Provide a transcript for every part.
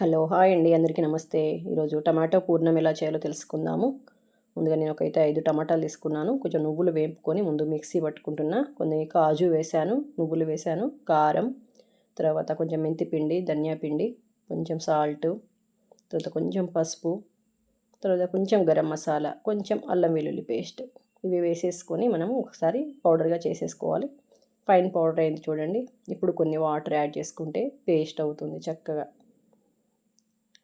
Hello hi అండి. అందరికీ నమస్తే. ఈరోజు టమాటో పూర్ణం ఎలా చేయాలో తెలుసుకుందాము. ముందుగా నేను ఒకైతే ఐదు టమాటాలు తీసుకున్నాను. కొంచెం నువ్వులు వేపుకొని ముందు మిక్సీ పట్టుకుంటున్నా. కొన్ని కాజు వేశాను నువ్వులు వేశాను కారం తర్వాత కొంచెం మెంతి పిండి ధనియా పిండి కొంచెం సాల్ట్ తర్వాత కొంచెం పసుపు తర్వాత కొంచెం గరం మసాలా కొంచెం అల్లం వెల్లుల్లి పేస్ట్. ఇవి వేసేసుకొని మనం ఒకసారి పౌడర్గా చేసేసుకోవాలి. ఫైన్ పౌడర్ అయింది చూడండి. ఇప్పుడు కొన్ని వాటర్ యాడ్ చేసుకుంటే పేస్ట్ అవుతుంది చక్కగా.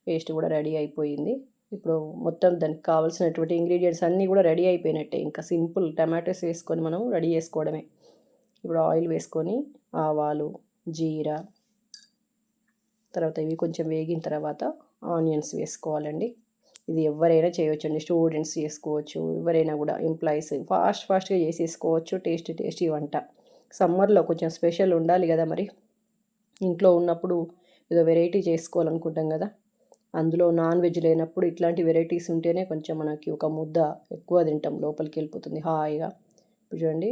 పేస్ట్ కూడా రెడీ అయిపోయింది. ఇప్పుడు మొత్తం దానికి కావాల్సినటువంటి ఇంగ్రీడియంట్స్ అన్నీ కూడా రెడీ అయిపోయినట్టే. ఇంకా సింపుల్ టమాటోస్ వేసుకొని మనం రెడీ చేసుకోవడమే. ఇప్పుడు ఆయిల్ వేసుకొని ఆవాలు జీరా తర్వాత ఇవి కొంచెం వేగిన తర్వాత ఆనియన్స్ వేసుకోవాలండి. ఇది ఎవరైనా చేయొచ్చండి. స్టూడెంట్స్ చేసుకోవచ్చు. ఎవరైనా కూడా ఎంప్లాయీస్ ఫాస్ట్ ఫాస్ట్గా చేసేసుకోవచ్చు. టేస్ట్ టేస్టీ వంట. సమ్మర్లో కొంచెం స్పెషల్ ఉండాలి కదా మరి. ఇంట్లో ఉన్నప్పుడు ఏదో వెరైటీ చేసుకోవాలనుకుంటాం కదా. అందులో నాన్ వెజ్ లేనప్పుడు ఇట్లాంటి వెరైటీస్ ఉంటేనే కొంచెం మనకి ఒక ముద్ద ఎక్కువ తింటాం లోపలికి వెళ్ళిపోతుంది హాయిగా. ఇప్పుడు చూడండి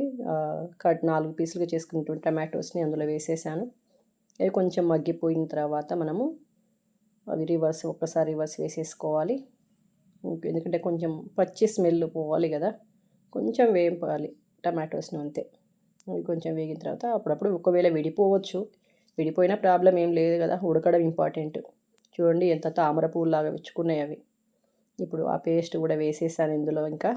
కట్ నాలుగు పీసులుగా చేసుకున్నటువంటి టమాటోస్ని అందులో వేసేసాను. అవి కొంచెం మగ్గిపోయిన తర్వాత మనము అవి రివర్స్ ఒక్కసారి రివర్స్ వేసేసుకోవాలి. ఎందుకంటే కొంచెం పచ్చి స్మెల్ పోవాలి కదా కొంచెం వేయింపాలి టమాటోస్ని అంతే. అవి కొంచెం వేగిన తర్వాత అప్పుడప్పుడు ఒకవేళ విడిపోవచ్చు. విడిపోయినా ప్రాబ్లం ఏం లేదు కదా ఉడకడం ఇంపార్టెంట్. చూడండి ఎంత తామర పువ్వులాగా విచ్చుకున్నాయి అవి. ఇప్పుడు ఆ పేస్ట్ కూడా వేసేసాను ఇందులో ఇంకా.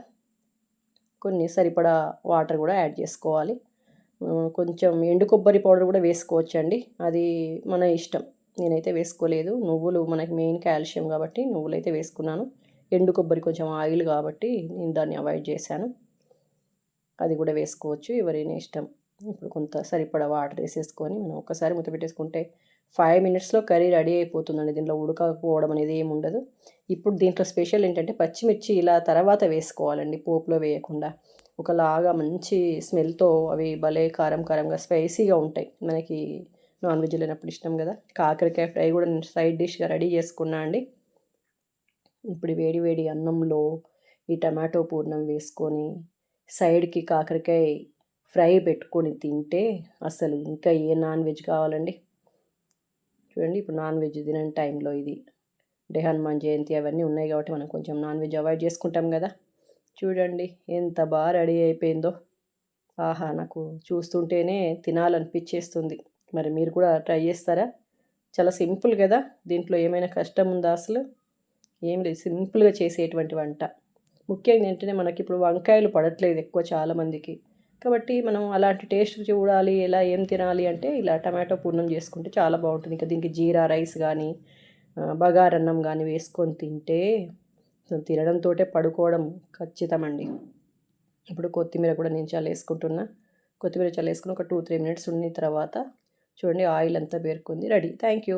కొన్ని సరిపడా వాటర్ కూడా యాడ్ చేసుకోవాలి. కొంచెం ఎండు కొబ్బరి పౌడర్ కూడా వేసుకోవచ్చండి. అది మన ఇష్టం. నేనైతే వేసుకోలేదు. నువ్వులు మనకి మెయిన్ కాల్షియం కాబట్టి నువ్వులు అయితే వేసుకున్నాను. ఎండు కొబ్బరి కొంచెం ఆయిల్ కాబట్టి నేను దాన్ని అవాయిడ్ చేశాను. అది కూడా వేసుకోవచ్చు ఎవరైనా ఇష్టం. ఇప్పుడు కొంత సరిపడా వాటర్ వేసేసుకొని మనం ఒకసారి ముద్ద పెట్టేసుకుంటే ఫైవ్ మినిట్స్లో కర్రీ రెడీ అయిపోతుందండి. దీంట్లో ఉడకపోవడం అనేది ఏమి ఉండదు. ఇప్పుడు దీంట్లో స్పెషల్ ఏంటంటే పచ్చిమిర్చి ఇలా తర్వాత వేసుకోవాలండి పోపులో వేయకుండా. ఒకలాగా మంచి స్మెల్తో అవి భలే కారం కారంగా స్పైసీగా ఉంటాయి. మనకి నాన్ వెజ్ లేనప్పుడు ఇష్టం కదా. కాకరకాయ ఫ్రై కూడా నేను సైడ్ డిష్గా రెడీ చేసుకున్నా అండి. ఇప్పుడు వేడి వేడి అన్నంలో ఈ టమాటో పూర్ణం వేసుకొని సైడ్కి కాకరకాయ ఫ్రై పెట్టుకొని తింటే అసలు ఇంకా ఏ నాన్ వెజ్ కావాలండి? చూడండి ఇప్పుడు నాన్ వెజ్ తినని టైంలో ఇది డే హనుమాన్ జయంతి అవన్నీ ఉన్నాయి కాబట్టి మనం కొంచెం నాన్ వెజ్ అవాయిడ్ చేసుకుంటాం కదా. చూడండి ఎంత బాగా రెడీ అయిపోయిందో. ఆహా నాకు చూస్తుంటేనే తినాలనిపించేస్తుంది. మరి మీరు కూడా ట్రై చేస్తారా? చాలా సింపుల్ కదా. దీంట్లో ఏమైనా కష్టం ఉందా అసలు? ఏం లేదు. సింపుల్గా చేసేటువంటి వంట. ముఖ్యంగా ఏంటంటే మనకి ఇప్పుడు వంకాయలు పడట్లేదు ఎక్కువ చాలామందికి కాబట్టి మనం అలాంటి టేస్ట్ చూడాలి ఎలా ఏం తినాలి అంటే ఇలా టమాటో పూర్ణం చేసుకుంటే చాలా బాగుంటుంది. ఇంకా దీనికి జీరా రైస్ కానీ బగారన్నం కానీ వేసుకొని తింటే తినడంతో పడుకోవడం ఖచ్చితమండి. ఇప్పుడు కొత్తిమీర కూడా నేను చల్లేసుకుంటున్నా కొత్తిమీర చల్లేసుకుని ఒక టూ త్రీ మినిట్స్ ఉన్న తర్వాత చూడండి ఆయిల్ అంతా పేరుకుంది రెడీ. Thank you.